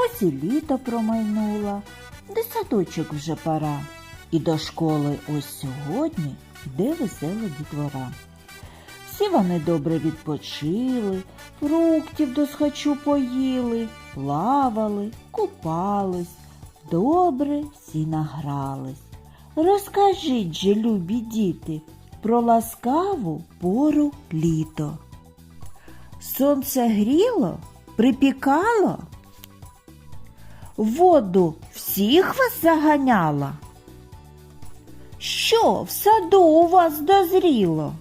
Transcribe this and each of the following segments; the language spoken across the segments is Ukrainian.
Ось і літо промайнуло, де садочок вже пора. І до школи ось сьогодні йде весела дітвора. Всі вони добре відпочили, фруктів до схочу поїли, плавали, купались, добре всі награлись. Розкажіть же, любі діти, про ласкаву пору літо. Сонце гріло, припікало, воду всіх вас заганяла. Що в саду у вас дозріло?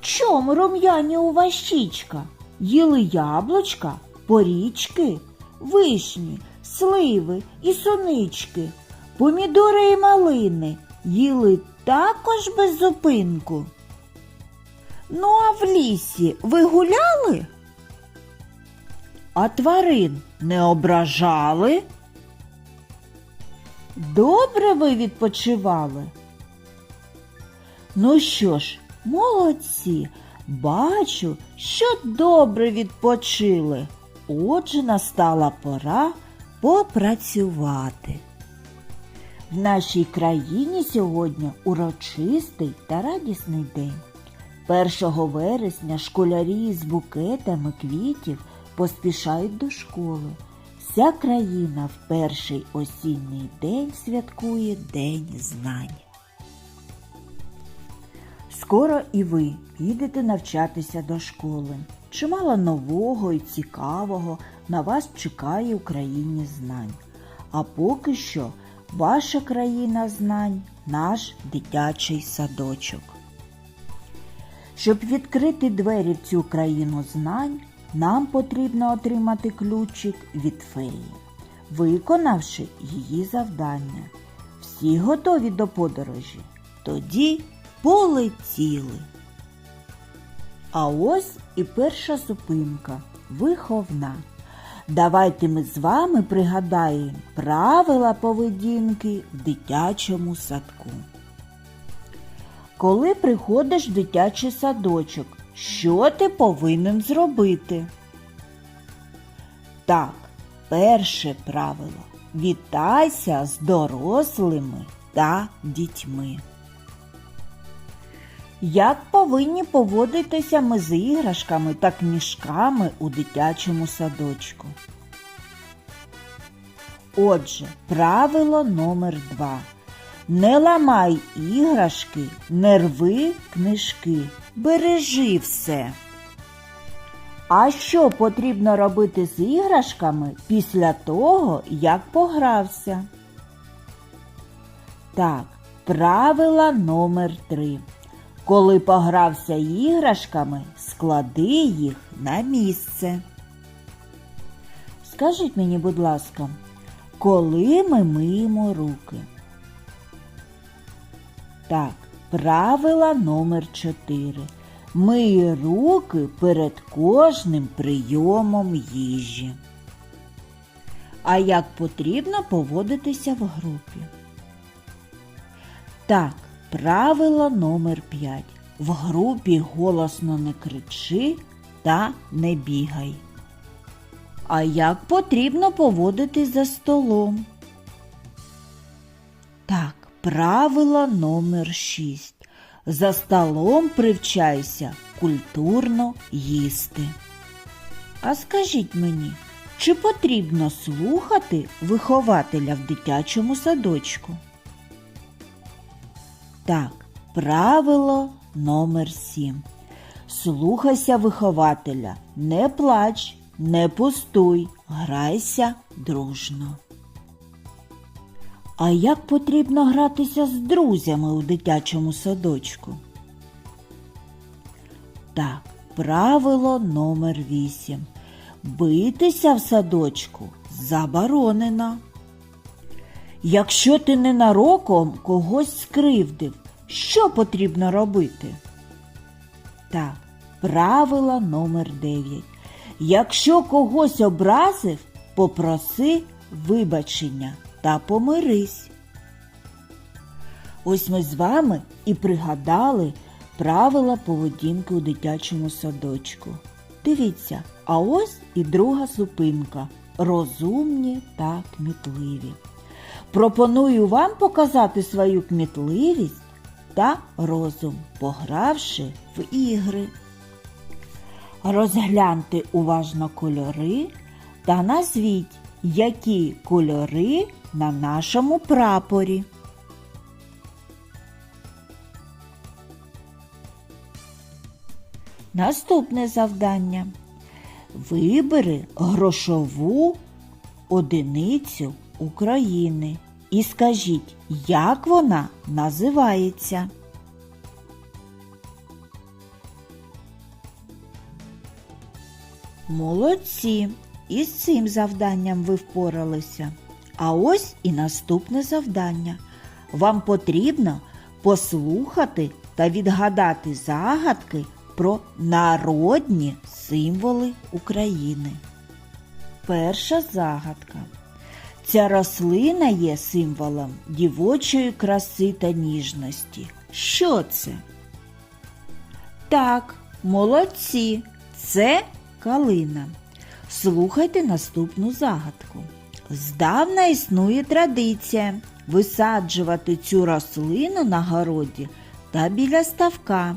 Чом рум'яні у вас щічка? Їли яблучка, порічки, вишні, сливи і сунички, помідори і малини їли також без зупинку. Ну, а в лісі ви гуляли? А тварин не ображали? Добре ви відпочивали? Ну що ж, молодці, бачу, що добре відпочили. Отже, настала пора попрацювати. В нашій країні сьогодні урочистий та радісний день. 1 вересня школярі з букетами квітів поспішають до школи. Вся країна в перший осінній день святкує День знань. Скоро і ви підете навчатися до школи. Чимало нового і цікавого на вас чекає в країні знань. А поки що ваша країна знань наш дитячий садочок. Щоб відкрити двері в цю країну знань, нам потрібно отримати ключик від феї, виконавши її завдання. Всі готові до подорожі? Тоді полетіли. А ось і перша зупинка виховна. Давайте ми з вами пригадаємо правила поведінки в дитячому садку. Коли приходиш в дитячий садочок, що ти повинен зробити? Так, перше правило. Вітайся з дорослими та дітьми. Як повинні поводитися ми з іграшками та книжками у дитячому садочку? Отже, правило номер два. Не ламай іграшки, не рви книжки, бережи все. А що потрібно робити з іграшками після того, як погрався? Так, правила номер три. Коли погрався іграшками, склади їх на місце. Скажіть мені, будь ласка, коли ми миємо руки? Так, правила номер 4. Мий руки перед кожним прийомом їжі. А як потрібно поводитися в групі? Так, правило номер 5. В групі голосно не кричи та не бігай. А як потрібно поводитись за столом? Так, правило номер 6. За столом привчайся культурно їсти. А скажіть мені, чи потрібно слухати вихователя в дитячому садочку? Так, правило номер 7. Слухайся вихователя, не плач, не пустуй, грайся дружно. А як потрібно гратися з друзями у дитячому садочку? Так, правило номер 8. Битися в садочку заборонено. Якщо ти ненароком когось скривдив, що потрібно робити? Так, правило номер 9. Якщо когось образив, попроси вибачення та помирись. Ось ми з вами і пригадали правила поведінки у дитячому садочку. Дивіться, а ось і друга зупинка розумні та кмітливі. Пропоную вам показати свою кмітливість та розум, погравши в ігри. Розгляньте уважно кольори та назвіть, які кольори на нашому прапорі. Наступне завдання. Вибери грошову одиницю України і скажіть, як вона називається. Молодці! Із цим завданням ви впоралися. А ось і наступне завдання. Вам потрібно послухати та відгадати загадки про народні символи України. Перша загадка. Ця рослина є символом дівочої краси та ніжності. Що це? Так, молодці, це калина. Слухайте наступну загадку. Здавна існує традиція висаджувати цю рослину на городі та біля ставка.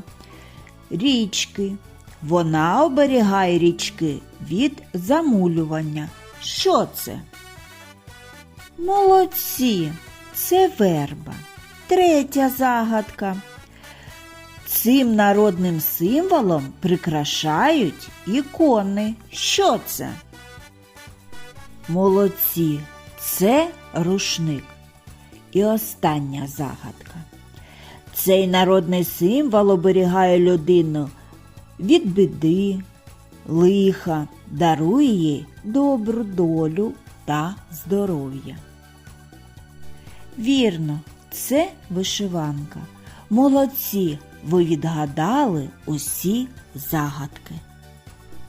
Річки. Вона оберігає річки від замулювання. Що це? Молодці, це верба. Третя загадка. Цим народним символом прикрашають ікони. Що це? Молодці, це рушник. І остання загадка. Цей народний символ оберігає людину від біди, лиха, дарує їй добру долю та здоров'я. Вірно, це вишиванка. Молодці, ви відгадали усі загадки.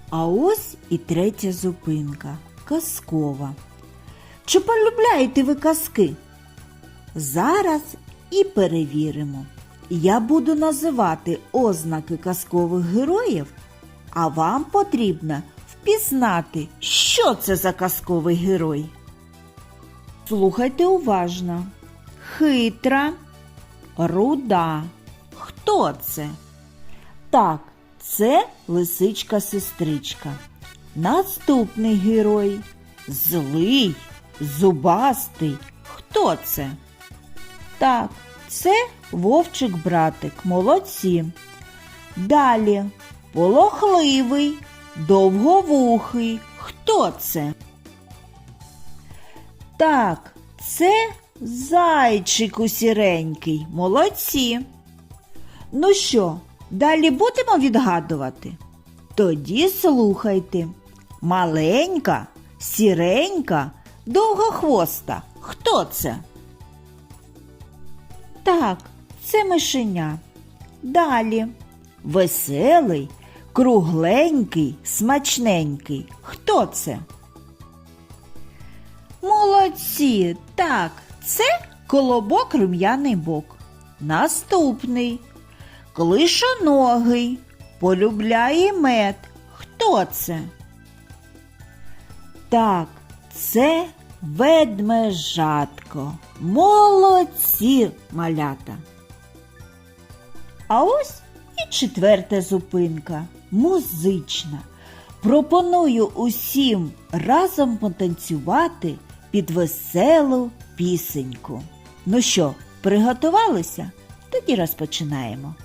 А ось і третя зупинка казкова. Чи полюбляєте ви казки? Зараз і перевіримо. Я буду називати ознаки казкових героїв, а вам потрібно впізнати, що це за казковий герой. Слухайте уважно. Хитра, руда. Хто це? Так, це лисичка-сестричка. Наступний герой злий, зубастий. Хто це? Так, це вовчик братик, молодці. Далі полохливий, довговухий. Хто це? Так, це зайчик сіренький, молодці. Ну що, далі будемо відгадувати? Тоді слухайте. Маленька, сіренька, довгохвоста. Хто це? Так, це мишеня. Далі. Веселий, кругленький, смачненький. Хто це? Молодці, так, це колобок рум'яний бок. Наступний. Клишоногий, полюбляє мед. Хто це? Так, це ведмежатко. Молодці малята. А ось і четверта зупинка музична. Пропоную усім разом потанцювати під веселу пісеньку. Ну що, приготувалися? Тоді розпочинаємо.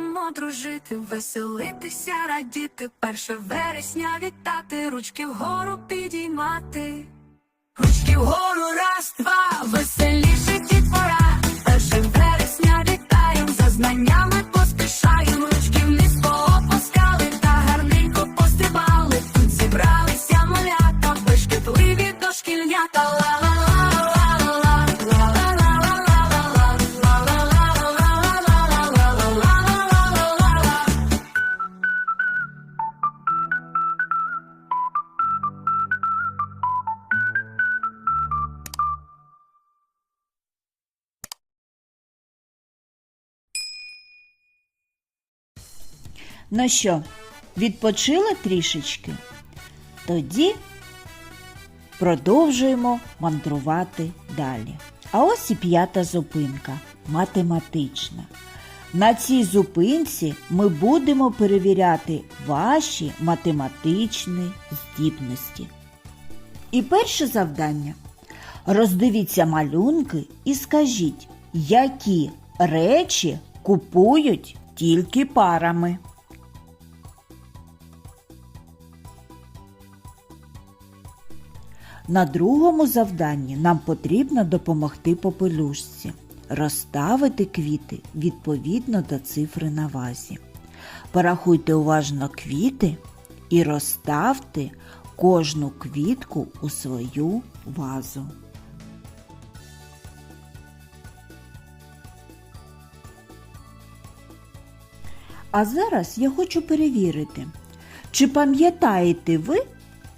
Будемо дружити, веселитися, радіти, перше вересня вітати, ручки вгору підіймати. Ручки вгору, раз, два, веселіше дітвора. Перше вересня вітаєм, за знаннями Ну що, відпочили трішечки? Тоді продовжуємо мандрувати далі. А ось і п'ята зупинка математична. На цій зупинці ми будемо перевіряти ваші математичні здібності. І перше завдання. Роздивіться малюнки і скажіть, які речі купують тільки парами. На другому завданні нам потрібно допомогти попелюшці, розставити квіти відповідно до цифри на вазі. Порахуйте уважно квіти і розставте кожну квітку у свою вазу. А зараз я хочу перевірити, чи пам'ятаєте ви,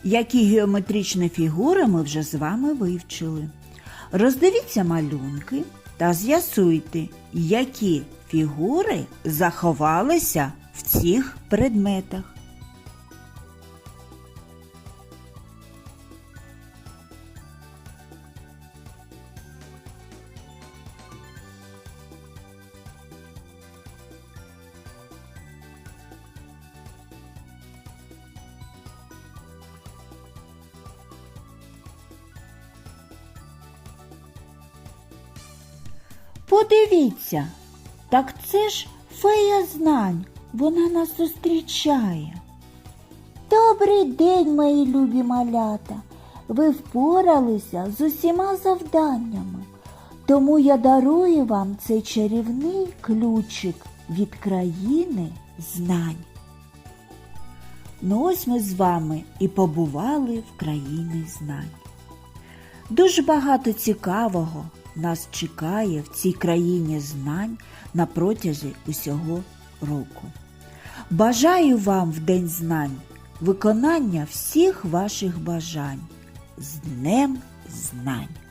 які геометричні фігури ми вже з вами вивчили. Роздивіться малюнки та з'ясуйте, які фігури заховалися в цих предметах. Подивіться, так це ж фея знань, вона нас зустрічає. Добрий день, мої любі малята. Ви впоралися з усіма завданнями. Тому я дарую вам цей чарівний ключик від країни знань. Ну ось ми з вами і побували в країні знань. Дуже багато цікавого нас чекає в цій країні знань на протязі усього року. Бажаю вам в День знань виконання всіх ваших бажань з Днем знань!